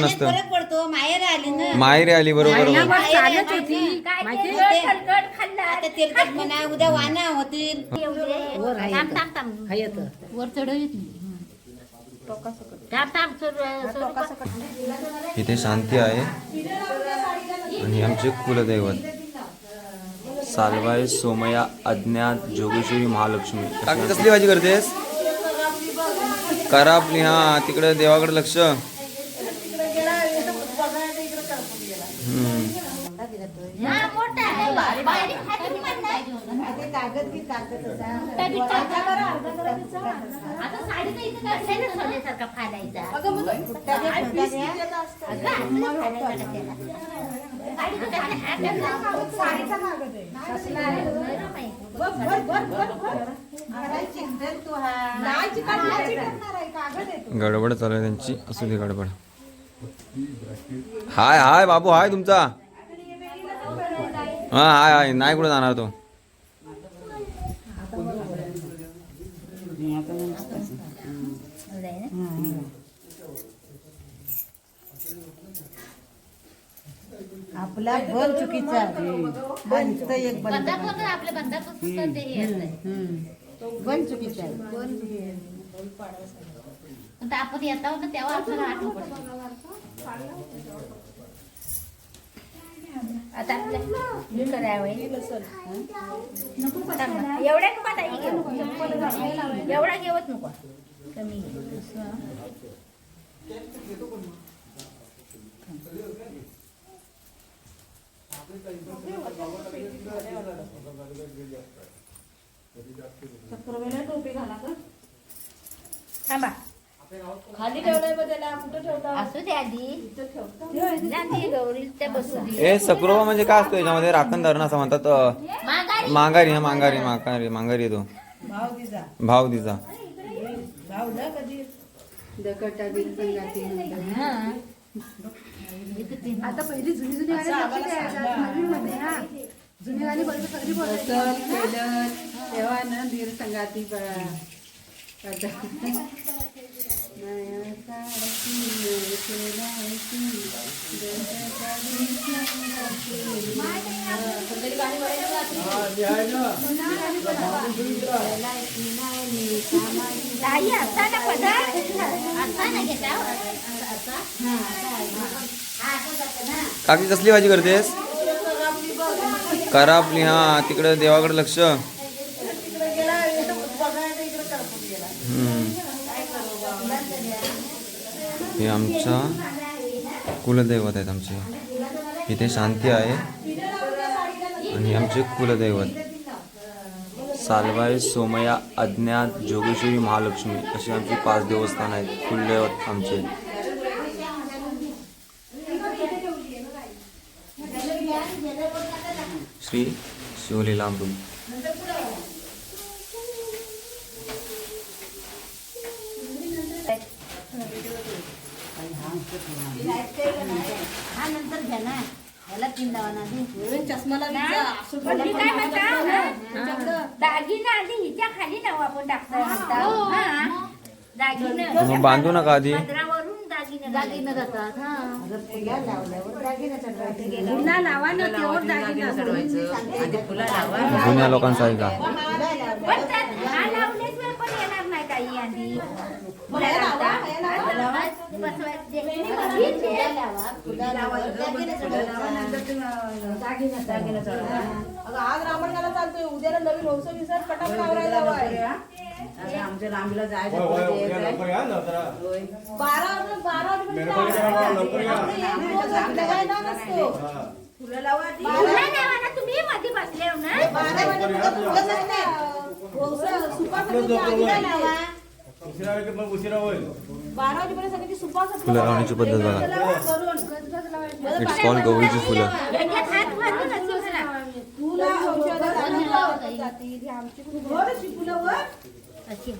पाण्यात नसतं फरक पडतो माहेर आली ना. माहेरी आली बरोबर. चालत होती. माहिती? आता तेलकट म्हणा उद्या वाना होतील. वर आहे थांब येतं. थांब थांब. हा येतं वर चढ येत नाही थांब थांब सुरू- सुरू- इथे शांती आहे. आणि आमचे कुलदैवत. सालवाई सोमया अज्ञात जोगेश्वरी महालक्ष्मी. काकी कसली भाजी करतेस? करा आपली हा तिकडे देवाकडे लक्ष. गडबड चालू आहे त्यांची. असू दे गडबड. हाय हाय बाबू हाय तुमचा. हा हाय हाय नाही कुठे जाणार तो? आपला बल चुकीचा एक आपल्या हे चुकीचा आहे. आपण येता होतं तेव्हा आपल्याला आठवण पडते. आता आपल्या हे करावं ना. एवढ्या नको आता. एवढा घेवत नको कमी खाली ठेवलंय मग त्याला. कुठं ठेवता? असू दे आधी. जाते गौरी त्या बसू दे. ए सक्रोबा म्हणजे काय असतो याच्यामध्ये? राखण धरण असं म्हणतात अं, माघारी. मांगारी हा मांगारी मांगारी मांगारी येतो. भाव दिसा भाव तिचा भाव ना कधी. दकटा दिन संगाती हा. आता पहिली जुनी जुनी गाणी लक्षात यायच्या. नवीनमध्ये, हा. जुनी गाणी पहिली सगळी बोलायची. तेव्हा न धीर संगाती ताई असा ना पदार्थ. असा ना घेता असा काकी कसली भाजी करतेस? करा आपली हा तिकडे देवाकडे लक्ष. हम्म. हे आमचा कुलदैवत आहेत आमचे. इथे शांती आहे. आणि आमचे कुलदैवत. सालवाई सोमया अज्ञात जोगेश्वरी महालक्ष्मी अशी आमची पाच देवस्थान आहेत. कुलदैवत आमचे. श्री शिवलीला अमृत हा नंतर घ्या ना याला तीन लावा ना आधी. चष्माला विचा. असं पण मी काय म्हणता हा? दागिना आधी हिच्या खाली लावू आपण टाकता हा. दागिनं. मग बांधू नका आधी. पदरावरून दागिने दागिनं जातात हा. पुन्हा लावा ना दागिना जुन्या लोकांचा आहे का पण त्यात हा लावल्याशिवाय पण काही आधी आज रामणगाला चालतोय. उद्याला नवीन हौसा विसर पटापट आवरायला. आमच्या लांबीला जायचं बारा बारा. फुलं लावा तुम्ही मध्ये बसले हो ना. बारा बारा वाजेपर्यंत सगळी सुपासाठी फुलं लावण्याची पद्धत बघा. इट्स कॉल्ड गौरीची फुलं. घालून. ही आमची. बरं, वर. अशी.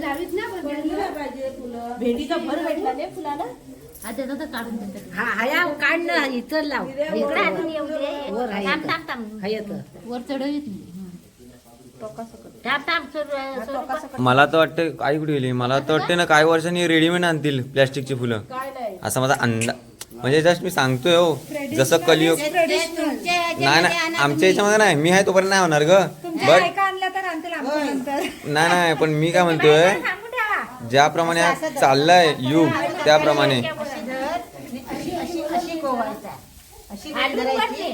लावीत ना पण भेंडीला पाहिजे फुलं. भेंडीचा भर भेटला नाही फुलाला. हा, त्याचं तर काढून देतात. हा हाया काढ ना इथं लाव. इकडं हातून येऊ दे. वर आहे थांब, येतं. थांब, थांब. हा येतं. वर चढ येत नाही थांब थांब सुरू सुरू मला तर वाटतं आई कुठे गेली? मला तर वाटते ना काही वर्षांनी रेडीमेड आणतील प्लॅस्टिकची फुलं. असा माझा अंदा म्हणजे जस्ट मी सांगतोय हो जसं कलियुग ते तुमच्या नाही नाही आणा आमच्या याच्यामध्ये नाही मी आहे तोपर्यंत नाही होणार ग. तुमच्या बट बायका आणल्या तर आणतील आमच्या नंतर नाही नाही पण मी काय म्हणतोय सांगू द्या. ज्याप्रमाणे आज चाललंय युग त्याप्रमाणे. अशी अशी अशी गोवायचा अशी आलू धरायची वरचे.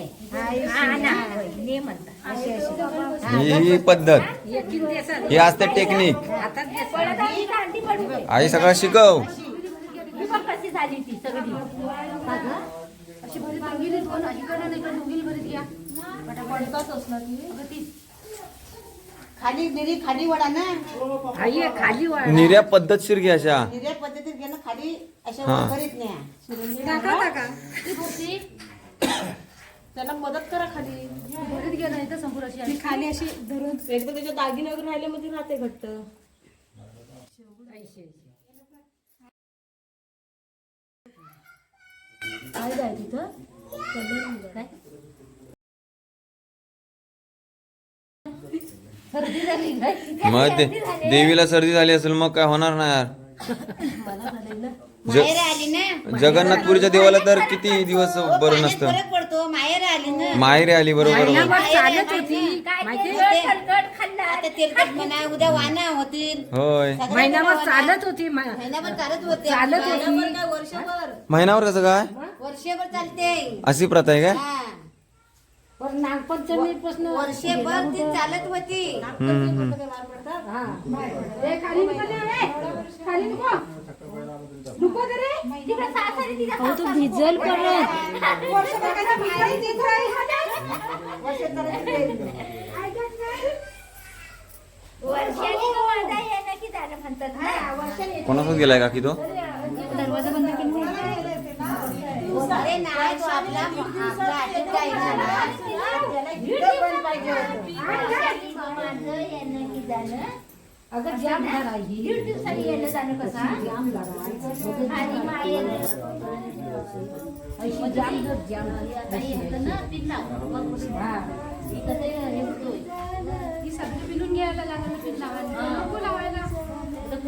ना ने म्हणता अशी अशी ही पद्धत. ही असते टेक्निक. आई सगळं शिकव. बघ कशी झाली ती सगळी. अशी भरीत दोघीने दोन इकडे नाही इकडे दोघीने भरीत घ्या. पटापट. असणार ती खाली निरी खाली वडा ना. आई खाली वळ निर्या पद्धतशीर घे अशा. निऱ्या पद्धतीत घे ना खाली अशा. वगैरेच नाही टाका टाका त्याला मदत करा खाली. भरीत घ्या नाही तर संपूर्ण अशी खाली अशी धरून. एकदा त्याच्या दागिने वगैरे राहिले मग ती राहते घट्ट काय जाय तिथं? काय? सर्दी झाली काय? मग ते देवीला सर्दी झाली असेल मग काय होणार नाही यार? माहेर आली ना. जगन्नाथपुरीच्या देवाला तर किती दिवस बरं पाण्यात नसतं. फरक पडतो. माहेर आली ना. माहेरी आली बरोबर बरोबर चालत होती आता तेलकट म्हणा उद्या वाना होतील. होय. महिनाभर चालत होती मा- महिनाभर चालत होते. चालत होती. महिनाभर काय वर्षभर? महिन्यावर कसं काय? वर्षभर चालते. अशी प्रथा आहे काय? हा. पण नागपंचमी पासून वर्षभर ती चालत होती. तिच्या अहो, तो भिजल परत ते कोणासोबत गेलाय दरवाजा बंद झालं अगं जाम झाला दीड दिवसांनी येणं जाणं कसं जाम झाला आणि माहेर. अशी जाम झाली, जाम झाली. आता येतं ना पिल्ला हा. इथं ते हे होतोय ती सगळी पिलून घ्यायला लागलं पीठ लावायला नको लावायला इथं तुला रात्री बघा. आई असं असं असं करून घ्या म्हणजे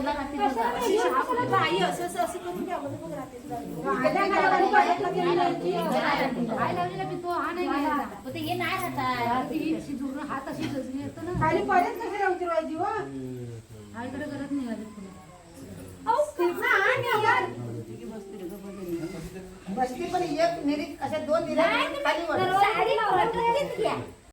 काय लावलेला तो हा नाही घ्यायचा पण ते हे नाही राहतात ती अशी दुरून हात अशी गजरी येतं ना. खाली पडेल कशी लावती राहायची वा आईकडे करत नाही आली बसती पण एक निरी अशा दोन खाली साडी घेतली